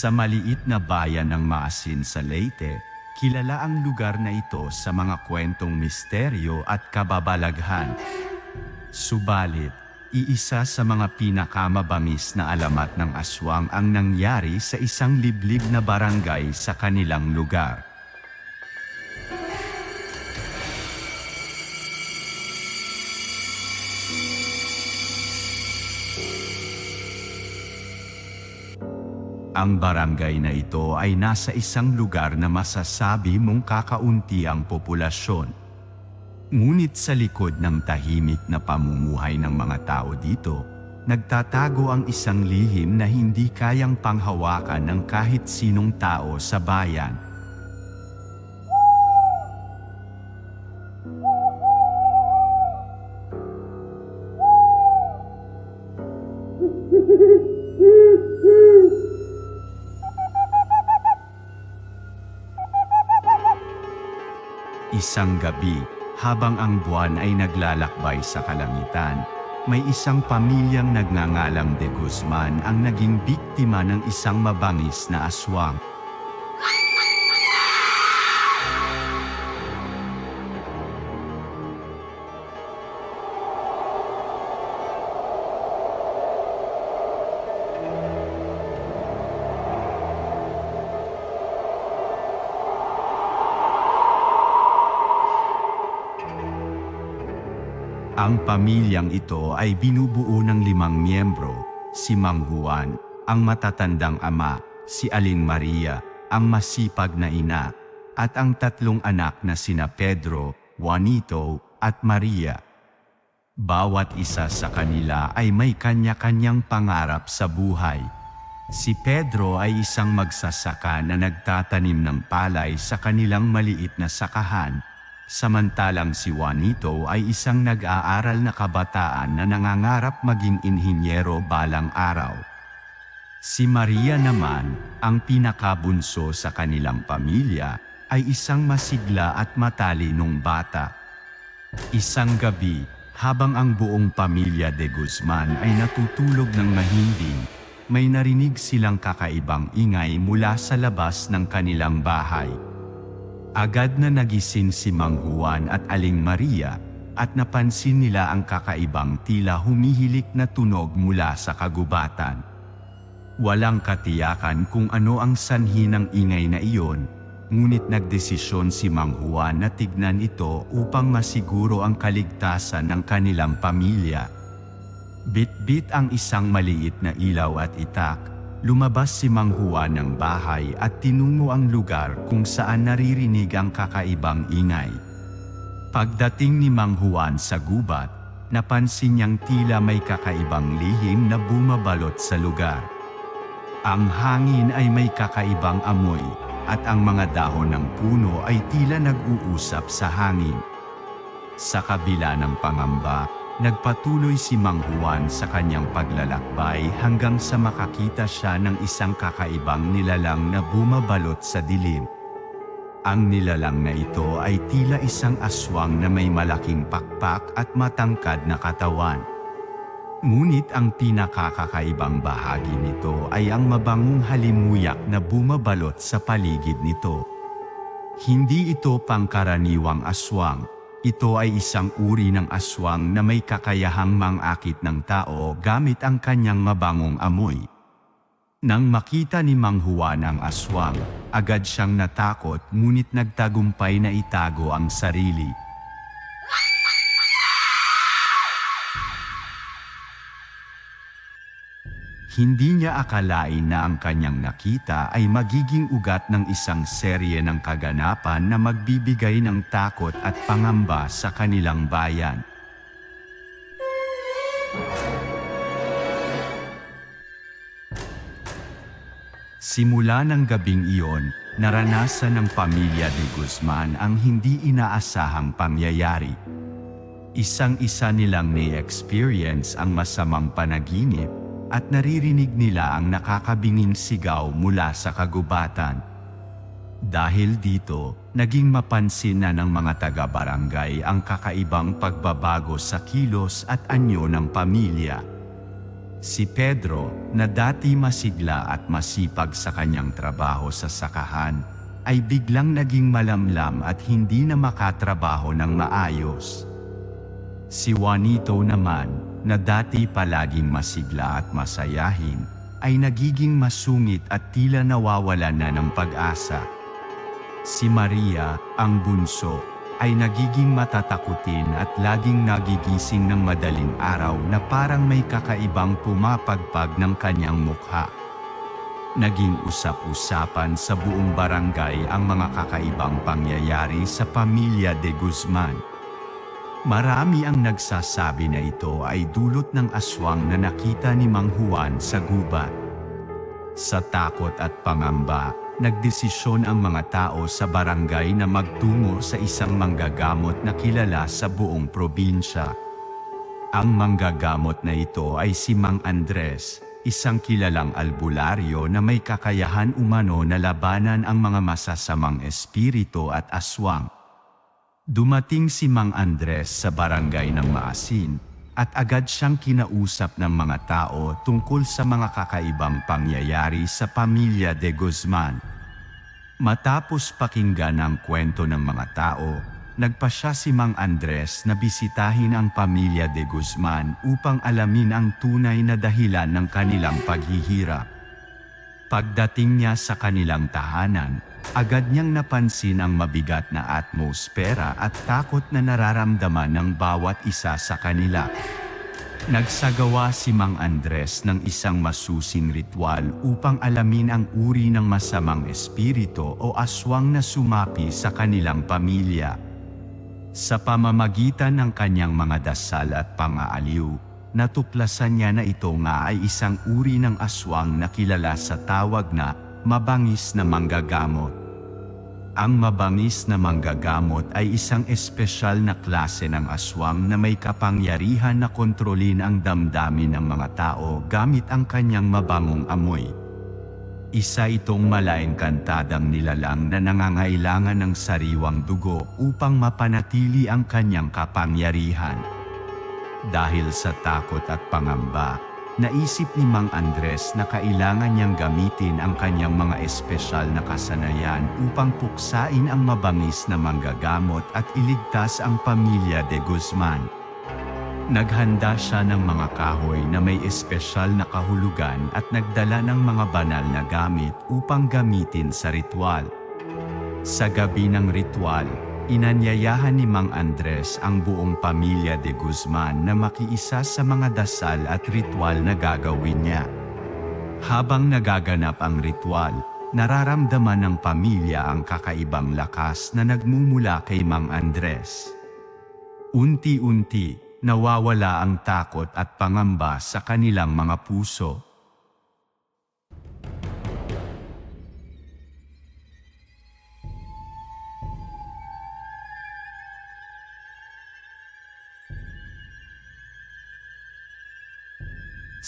Sa maliit na bayan ng Maasin sa Leyte, kilala ang lugar na ito sa mga kwentong misteryo at kababalaghan. Subalit, iisa sa mga pinakamabangis na alamat ng aswang ang nangyari sa isang liblib na barangay sa kanilang lugar. Ang barangay na ito ay nasa isang lugar na masasabi mong kakaunti ang populasyon. Ngunit sa likod ng tahimik na pamumuhay ng mga tao dito, nagtatago ang isang lihim na hindi kayang panghawakan ng kahit sinong tao sa bayan. Isang gabi, habang ang buwan ay naglalakbay sa kalangitan, may isang pamilyang nagngangalang De Guzman ang naging biktima ng isang mabangis na aswang. Ang pamilyang ito ay binubuo ng limang miyembro, si Mang Juan, ang matatandang ama, si Aling Maria, ang masipag na ina, at ang tatlong anak na sina Pedro, Juanito, at Maria. Bawat isa sa kanila ay may kanya-kanyang pangarap sa buhay. Si Pedro ay isang magsasaka na nagtatanim ng palay sa kanilang maliit na sakahan Samantalang si Juanito ay isang nag-aaral na kabataan na nangangarap maging inhinyero balang araw. Si Maria naman, ang pinakabunso sa kanilang pamilya, ay isang masigla at matalinong bata. Isang gabi, habang ang buong pamilya de Guzman ay natutulog ng mahimbing, may narinig silang kakaibang ingay mula sa labas ng kanilang bahay. Agad na nagising si Mang Juan at Aling Maria at napansin nila ang kakaibang tila humihilik na tunog mula sa kagubatan. Walang katiyakan kung ano ang sanhi ng ingay na iyon, ngunit nagdesisyon si Mang Juan na tignan ito upang masiguro ang kaligtasan ng kanilang pamilya. Bit-bit ang isang maliit na ilaw at itak, Lumabas si Mang Juan ng bahay at tinungo ang lugar kung saan naririnig ang kakaibang ingay. Pagdating ni Mang Juan sa gubat, napansin niyang tila may kakaibang lihim na bumabalot sa lugar. Ang hangin ay may kakaibang amoy, at ang mga dahon ng puno ay tila nag-uusap sa hangin. Sa kabila ng pangamba, Nagpatuloy si Mang Juan sa kanyang paglalakbay hanggang sa makakita siya ng isang kakaibang nilalang na bumabalot sa dilim. Ang nilalang na ito ay tila isang aswang na may malaking pakpak at matangkad na katawan. Ngunit ang pinakakakaibang bahagi nito ay ang mabangong halimuyak na bumabalot sa paligid nito. Hindi ito pangkaraniwang aswang, ito ay isang uri ng aswang na may kakayahang mangakit ng tao gamit ang kanyang mabangong amoy. Nang makita ni Mang Juan ang aswang, agad siyang natakot ngunit nagtagumpay na itago ang sarili. Hindi niya akalain na ang kanyang nakita ay magiging ugat ng isang serye ng kaganapan na magbibigay ng takot at pangamba sa kanilang bayan. Simula ng gabing iyon, naranasan ng pamilya de Guzman ang hindi inaasahang pangyayari. Isang-isa nilang ni-experience ang masamang panaginip at naririnig nila ang nakakabinging sigaw mula sa kagubatan. Dahil dito, naging mapansin na ng mga taga-barangay ang kakaibang pagbabago sa kilos at anyo ng pamilya. Si Pedro, na dati masigla at masipag sa kanyang trabaho sa sakahan, ay biglang naging malamlam at hindi na makatrabaho ng maayos. Si Juanito naman, na dati palaging masigla at masayahin, ay nagiging masungit at tila nawawala na ng pag-asa. Si Maria, ang bunso, ay nagiging matatakutin at laging nagigising ng madaling araw na parang may kakaibang pumapagpag ng kanyang mukha. Naging usap-usapan sa buong barangay ang mga kakaibang pangyayari sa pamilya de Guzman. Marami ang nagsasabi na ito ay dulot ng aswang na nakita ni Mang Juan sa gubat. Sa takot at pangamba, nagdesisyon ang mga tao sa barangay na magtungo sa isang manggagamot na kilala sa buong probinsya. Ang manggagamot na ito ay si Mang Andres, isang kilalang albularyo na may kakayahan umano na labanan ang mga masasamang espiritu at aswang. Dumating si Mang Andres sa barangay ng Maasin at agad siyang kinausap ng mga tao tungkol sa mga kakaibang pangyayari sa pamilya de Guzman. Matapos pakinggan ang kwento ng mga tao, nagpa siya si Mang Andres na bisitahin ang pamilya de Guzman upang alamin ang tunay na dahilan ng kanilang paghihirap. Pagdating niya sa kanilang tahanan, agad niyang napansin ang mabigat na atmosfera at takot na nararamdaman ng bawat isa sa kanila. Nagsagawa si Mang Andres ng isang masusing ritual upang alamin ang uri ng masamang espiritu o aswang na sumapi sa kanilang pamilya. Sa pamamagitan ng kanyang mga dasal at pangaaliw, natuklasan niya na ito nga ay isang uri ng aswang na kilala sa tawag na mabangis na manggagamot. Ang mabangis na manggagamot ay isang espesyal na klase ng aswang na may kapangyarihan na kontrolin ang damdamin ng mga tao gamit ang kanyang mabangong amoy. Isa itong malaengkantadang nilalang na nangangailangan ng sariwang dugo upang mapanatili ang kanyang kapangyarihan. Dahil sa takot at pangamba, naisip ni Mang Andres na kailangan niyang gamitin ang kanyang mga espesyal na kasanayan upang puksain ang mabangis na manggagamot at iligtas ang pamilya de Guzman. Naghanda siya ng mga kahoy na may espesyal na kahulugan at nagdala ng mga banal na gamit upang gamitin sa ritual. Sa gabi ng ritual, inanyayahan ni Mang Andres ang buong pamilya de Guzman na makiisa sa mga dasal at ritual na gagawin niya. Habang nagaganap ang ritual, nararamdaman ng pamilya ang kakaibang lakas na nagmumula kay Mang Andres. Unti-unti, nawawala ang takot at pangamba sa kanilang mga puso.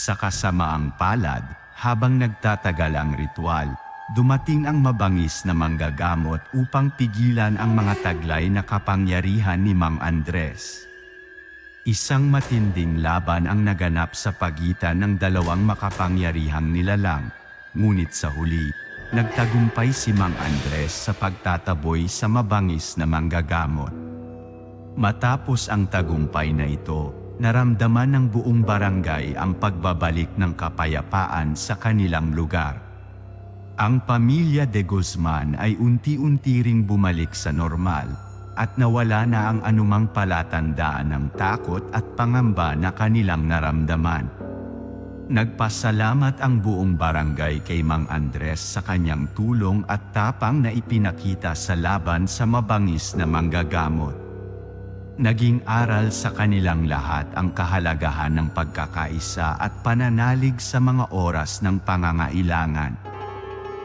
Sa kasamaang palad, habang nagtatagal ang ritual, dumating ang mabangis na manggagamot upang pigilan ang mga taglay na kapangyarihan ni Mang Andres. Isang matinding laban ang naganap sa pagitan ng dalawang makapangyarihang nilalang, ngunit sa huli, nagtagumpay si Mang Andres sa pagtataboy sa mabangis na manggagamot. Matapos ang tagumpay na ito, naramdaman ng buong barangay ang pagbabalik ng kapayapaan sa kanilang lugar. Ang pamilya de Guzman ay unti-unti ring bumalik sa normal at nawala na ang anumang palatandaan ng takot at pangamba na kanilang naramdaman. Nagpasalamat ang buong barangay kay Mang Andres sa kanyang tulong at tapang na ipinakita sa laban sa mabangis na manggagamot. Naging aral sa kanilang lahat ang kahalagahan ng pagkakaisa at pananalig sa mga oras ng pangangailangan.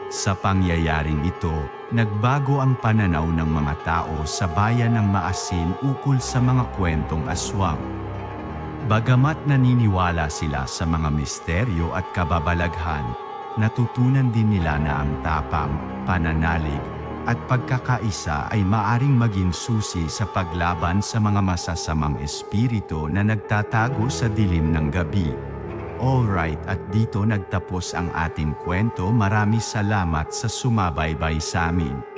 Sa pangyayaring ito, nagbago ang pananaw ng mga tao sa bayan ng Maasin ukol sa mga kwentong aswang. Bagamat naniniwala sila sa mga misteryo at kababalaghan, natutunan din nila na ang tapang, pananalig, at pagkakaisa ay maaring maging susi sa paglaban sa mga masasamang espiritu na nagtatago sa dilim ng gabi. Alright at dito nagtapos ang ating kwento. Marami salamat sa sumabaybay sa amin.